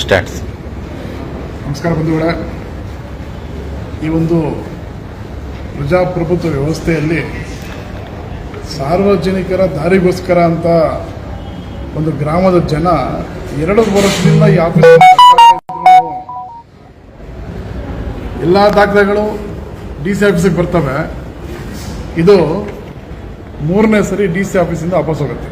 Starts. ನಮಸ್ಕಾರ ಬಂಧುಗಳ. ಈ ಒಂದು ಪ್ರಜಾಪ್ರಭುತ್ವ ವ್ಯವಸ್ಥೆಯಲ್ಲಿ ಸಾರ್ವಜನಿಕರ ದಾರಿಗೋಸ್ಕರ ಅಂತ ಒಂದು ಗ್ರಾಮದ ಜನ ಎರಡು ವರ್ಷದಿಂದ ಈ ಆಫೀಸ್ ಎಲ್ಲ ದಾಖಲೆಗಳು ಡಿ ಸಿ ಆಫೀಸಿಗೆ ಬರ್ತವೆ. ಇದು ಮೂರನೇ ಸರಿ ಡಿ ಸಿ ಆಫೀಸಿಂದ ವಾಪಸ್ ಹೋಗುತ್ತೆ?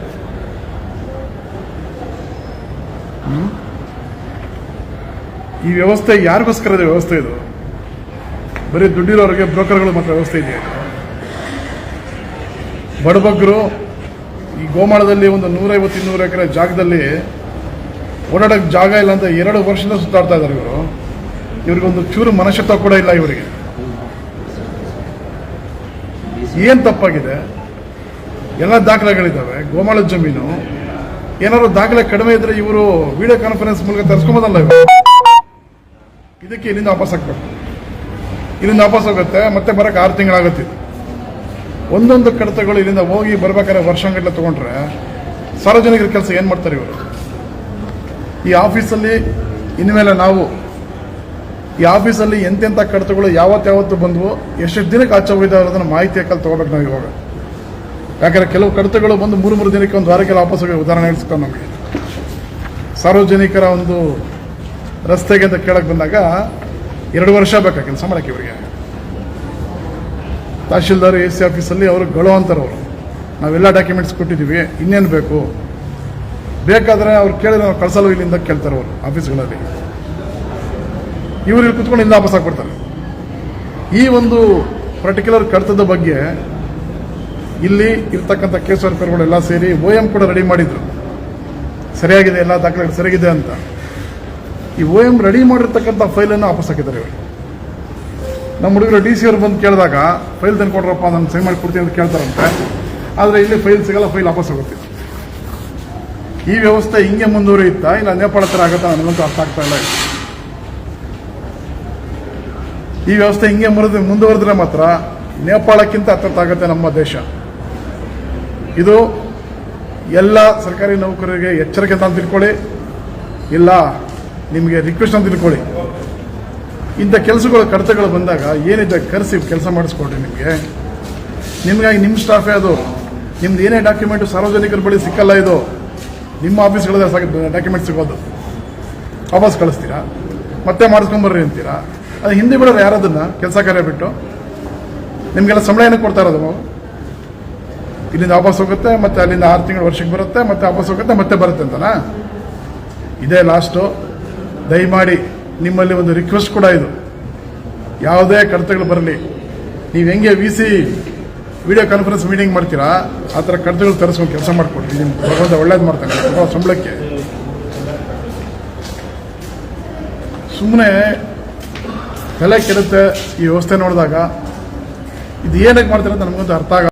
ಈ ವ್ಯವಸ್ಥೆ ಯಾರಿಗೋಸ್ಕರ ಇದೆ ವ್ಯವಸ್ಥೆ ಇದು? ಬರೀ ದುಡ್ಡಿರೋರಿಗೆ ಬ್ರೋಕರ್ಗಳು ಮಾತ್ರ ವ್ಯವಸ್ಥೆ ಇದೆ? ಬಡಬಗ್ಗರು ಈ ಗೋಮಾಳದಲ್ಲಿ ಒಂದು ನೂರೈವತ್ತು, ಇನ್ನೂರು ಎಕರೆ ಜಾಗದಲ್ಲಿ ಓಡಾಡಕ್ಕೆ ಜಾಗ ಇಲ್ಲ ಅಂತ ಎರಡು ವರ್ಷದಿಂದ ಸುತ್ತಾಡ್ತಾ ಇದ್ದಾರೆ ಇವರು. ಇವ್ರಿಗೊಂದು ಚೂರು ಮನಶತ್ವ ಕೂಡ ಇಲ್ಲ ಇವರಿಗೆ. ಏನು ತಪ್ಪಾಗಿದೆ? ಎಲ್ಲ ದಾಖಲೆಗಳಿದ್ದಾವೆ. ಗೋಮಾಳದ ಜಮೀನು. ಏನಾದ್ರು ದಾಖಲೆ ಕಡಿಮೆ ಇದ್ರೆ ಇವರು ವಿಡಿಯೋ ಕಾನ್ಫರೆನ್ಸ್ ಮೂಲಕ ತರಿಸ್ಕೊಂಬೋದಲ್ಲ ಇವರು? ಇದಕ್ಕೆ ಇಲ್ಲಿಂದ ವಾಪಸ್ ಹಾಕ್ಬೇಕು ಇಲ್ಲಿಂದ ವಾಪಸ್ ಹೋಗುತ್ತೆ, ಮತ್ತೆ ಬರಕ್ಕೆ ಆರು ತಿಂಗಳಾಗುತ್ತೆ. ಒಂದೊಂದು ಕಡತಗಳು ಇಲ್ಲಿಂದ ಹೋಗಿ ಬರ್ಬೇಕಾದ್ರೆ ವರ್ಷಗಟ್ಟಲೆ ತಗೊಂಡ್ರೆ ಸಾರ್ವಜನಿಕರ ಕೆಲಸ ಏನು ಮಾಡ್ತಾರೆ ಇವರು? ಈ ಆಫೀಸಲ್ಲಿ ಇನ್ಮೇಲೆ ನಾವು, ಈ ಆಫೀಸಲ್ಲಿ ಎಂತೆಂಥ ಕಡತಗಳು ಯಾವತ್ತಾವತ್ತು ಬಂದವು ಎಷ್ಟು ದಿನಕ್ಕೆ ಆಚೆ ಹೋಗಿದ್ದಾವೆ ಅನ್ನೋದನ್ನು ಮಾಹಿತಿ ಹಾಕಲ್ಲಿ ತೊಗೋಬೇಕು ನಾವು ಇವಾಗ. ಯಾಕಂದರೆ ಕೆಲವು ಕಡತಗಳು ಬಂದು ಮೂರು ಮೂರು ದಿನಕ್ಕೆ ಒಂದು ವಾರಕ್ಕೆಲ್ಲ ವಾಪಸ್ ಹೋಗಿ ಉದಾಹರಣೆ ಹೇಳ್ಸ್ಕೊಂಡು ನಮಗೆ. ಸಾರ್ವಜನಿಕರ ಒಂದು ರಸ್ತೆಗೆ ಅಂತ ಕೇಳಕ್ ಬಂದಾಗ ಎರಡು ವರ್ಷ ಬೇಕಾ ಕೆಲಸ ಮಾಡಕ್ಕೆ ಇವರಿಗೆ? ತಹಶೀಲ್ದಾರ್, ಎ ಸಿ ಆಫೀಸಲ್ಲಿ ಅವರು ಗಳು ಅಂತಾರೆ ಅವರು ನಾವೆಲ್ಲ ಡಾಕ್ಯುಮೆಂಟ್ಸ್ ಕೊಟ್ಟಿದ್ದೀವಿ, ಇನ್ನೇನು ಬೇಕು? ಬೇಕಾದ್ರೆ ಅವ್ರು ಕೇಳಿದ್ರೆ ನಾವು ಕಳ್ಸಲು ಇಲ್ಲಿಂದ ಕೇಳ್ತಾರೆ ಅವರು ಆಫೀಸ್ಗಳಲ್ಲಿ. ಇವರು ಇಲ್ಲಿ ಕುತ್ಕೊಂಡು ಇಂದ ವಾಪಸ್ ಹಾಕ್ಬಿಡ್ತಾರೆ ಈ ಒಂದು ಪರ್ಟಿಕ್ಯುಲರ್ ಕಡತದ ಬಗ್ಗೆ ಇಲ್ಲಿ ಇರ್ತಕ್ಕಂಥ ಕೇಸ್ ವರ್ಕರ್ಗಳೆಲ್ಲ ಸೇರಿ ಓ ಎಂ ಕೂಡ ರೆಡಿ ಮಾಡಿದ್ರು. ಸರಿಯಾಗಿದೆ, ಎಲ್ಲ ದಾಖಲೆಗಳು ಸರಿಯಾಗಿದೆ ಅಂತ. ಈ ಓ ಎಂ ರೆಡಿ ಮಾಡಿರ್ತಕ್ಕಂಥ ಫೈಲನ್ನು ವಾಪಸ್ ಹಾಕಿದ್ದಾರೆ ಇವರು. ನಮ್ಮ ಹುಡುಗರು ಡಿ ಸಿ ಅವ್ರು ಬಂದು ಕೇಳಿದಾಗ ಫೈಲ್ ತಂದು ಕೊಡ್ರಪ್ಪ ನಾನು ಸೈನ್ ಮಾಡಿ ಕೊಡ್ತೀನಿ ಅಂತ ಕೇಳ್ತಾರಂತೆ. ಆದರೆ ಇಲ್ಲಿ ಫೈಲ್ ಸಿಗಲ್ಲ ಫೈಲ್ ವಾಪಸ್ ಹೋಗುತ್ತೆ. ಈ ವ್ಯವಸ್ಥೆ ಹಿಂಗೆ ಮುಂದುವರಿಯುತ್ತಾ, ಇಲ್ಲ ನೇಪಾಳ ಹತ್ರ ಆಗುತ್ತಾ ನನಗಂತೂ ಅರ್ಥ ಆಗ್ತಾ ಇಲ್ಲ ಈ ವ್ಯವಸ್ಥೆ ಹಿಂಗೆ ಮುರಿದು ಮುಂದುವರೆದ್ರೆ ಮಾತ್ರ ನೇಪಾಳಕ್ಕಿಂತ ಹತ್ತಿರ ಆಗುತ್ತೆ ನಮ್ಮ ದೇಶ. ಇದು ಎಲ್ಲ ಸರ್ಕಾರಿ ನೌಕರರಿಗೆ ಎಚ್ಚರಿಕೆ ಅಂತ ತಿಳ್ಕೊಳ್ಳಿ ಇಲ್ಲ ನಿಮಗೆ ರಿಕ್ವೆಸ್ಟ್ ಅಂತ ತಿಳ್ಕೊಳ್ಳಿ. ಇಂಥ ಕೆಲಸಗಳು, ಕಡತಗಳು ಬಂದಾಗ ಏನಿದೆ ಕರೆಸಿ ಕೆಲಸ ಮಾಡಿಸ್ಕೊಡ್ರಿ ನಿಮಗೆ. ನಿಮಗಾಗಿ ನಿಮ್ಮ ಸ್ಟಾಫೇ ಅದು. ನಿಮ್ದು ಏನೇ ಡಾಕ್ಯುಮೆಂಟು ಸಾರ್ವಜನಿಕರ ಬಳಿ ಸಿಕ್ಕಲ್ಲ ಇದು. ನಿಮ್ಮ ಆಫೀಸ್ಗಳದ ಡಾಕ್ಯುಮೆಂಟ್ ಸಿಗೋದು. ವಾಪಸ್ ಕಳಿಸ್ತೀರಾ? ಮತ್ತೆ ಮಾಡಿಸ್ಕೊಂಬರ್ರಿ ಅಂತೀರಾ? ಅದು ಹಿಂದೆ ಬಿಡೋರು ಯಾರದನ್ನ ಕೆಲಸ ಕಾರ್ಯ ಬಿಟ್ಟು? ನಿಮಗೆಲ್ಲ ಸಂಬಳ ಏನಕ್ಕೆ ಕೊಡ್ತಾ ಇರೋದು? ಇಲ್ಲಿಂದ ವಾಪಸ್ ಹೋಗುತ್ತೆ, ಮತ್ತೆ ಅಲ್ಲಿಂದ ಆರು ತಿಂಗಳು ವರ್ಷಕ್ಕೆ ಬರುತ್ತೆ, ಮತ್ತೆ ವಾಪಸ್ ಹೋಗುತ್ತೆ, ಮತ್ತೆ ಬರುತ್ತೆ ಅಂತನಾ? ಇದೇ ಲಾಸ್ಟು ದಯಮಾಡಿ ನಿಮ್ಮಲ್ಲಿ ಒಂದು ರಿಕ್ವೆಸ್ಟ್ ಕೂಡ ಇದು. ಯಾವುದೇ ಕಡತಗಳು ಬರಲಿ. ನೀವು ಹೆಂಗೆ V C video conference meeting ಮಾಡ್ತೀರಾ, ಆ ಥರ ಕಡತಗಳು ತರಿಸ್ಕೊಂಡು ಕೆಲಸ ಮಾಡಿಕೊಡ್ರಿ. ನಿಮ್ಮ ಭಗವಂತ ಒಳ್ಳೇದು ಮಾಡ್ತಾರೆ ಸಂಬಳಕ್ಕೆ. ಸುಮ್ಮನೆ ತಲೆ ಕೆಡುತ್ತೆ ಈ ವ್ಯವಸ್ಥೆ ನೋಡಿದಾಗ. ಇದು ಏನಕ್ಕೆ ಮಾಡ್ತಾರೆ ಅಂತ ಅರ್ಥ ಆಗಲ್ಲ.